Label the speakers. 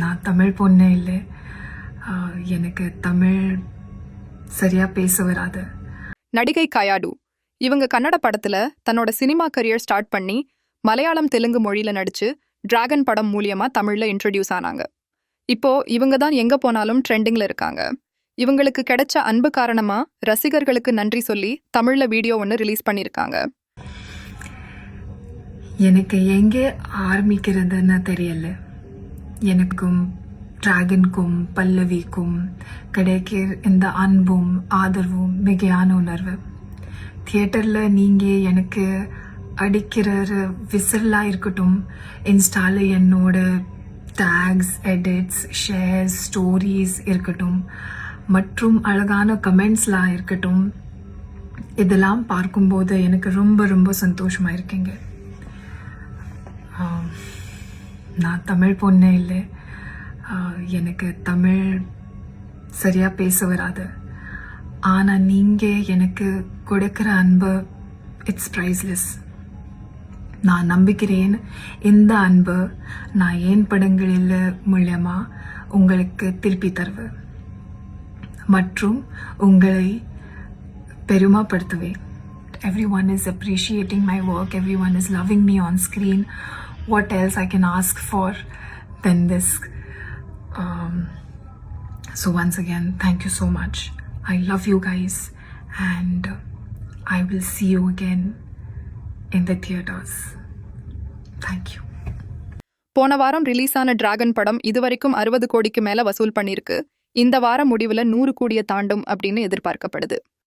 Speaker 1: நான் தமிழ் பொண்ணே இல்லை. எனக்கு தமிழ் சரியாக பேச வராது.
Speaker 2: நடிகை கயாடு. இவங்க கன்னட படத்துல தன்னோட சினிமா கரியர் ஸ்டார்ட் பண்ணி மலையாளம் தெலுங்கு மொழியில நடிச்சு டிராகன் படம் மூலியமா தமிழ்ல இன்ட்ரடியூஸ் ஆனாங்க. இப்போ இவங்க தான் எங்க போனாலும் ட்ரெண்டிங்ல இருக்காங்க. இவங்களுக்கு கிடைச்ச அன்பு காரணமா ரசிகர்களுக்கு நன்றி சொல்லி தமிழ்ல வீடியோ ஒன்று ரிலீஸ் பண்ணியிருக்காங்க
Speaker 1: எனக்கு எங்கே ஆரம்பிக்கிறதுன்னு தெரியல. எனக்கும் டிராகனுக்கும் பல்லவிக்கும் கிடைக்கிற இந்த அன்பும் ஆதரவும் மிகையான உணர்வு. தியேட்டரில் நீங்கள் எனக்கு அடிக்கிற விசிலாக இருக்கட்டும் இன்ஸ்டால என்னோட டேக்ஸ் எடிட்ஸ் ஷேர்ஸ் ஸ்டோரிஸ் இருக்கட்டும் மற்றும் அழகான கமெண்ட்ஸ்லாம் இருக்கட்டும் இதெல்லாம் பார்க்கும்போது எனக்கு ரொம்ப ரொம்ப சந்தோஷமாக இருக்கீங்க. நான் தமிழ் பொண்ணே இல்லை. எனக்கு தமிழ் சரியாக பேச வராது. ஆனால் நீங்கள் எனக்கு கொடுக்குற அன்பு இட்ஸ் ப்ரைஸ்லெஸ் நான் நம்புகிறேன் இந்த அன்பு நான் ஏன் படங்களில் மூலயமா உங்களுக்கு திருப்பி தருவேன்? மற்றும் உங்களை பெருமைப்படுத்துவேன். Everyone is appreciating my work. Everyone is loving me on screen. What else i can ask for than this um, so once again thank you so much i love you guys and i will see you again in the theaters thank you
Speaker 2: போன வாரம் release ஆன dragon படம் இதுவரைக்கும் அறுபது கோடிக்கு மேல வசூல் பண்ணியிருக்கு இந்த வாரம் முடிவில் நூறு கோடியை தாண்டும் அப்படின்னு எதிர்பார்க்கப்படுது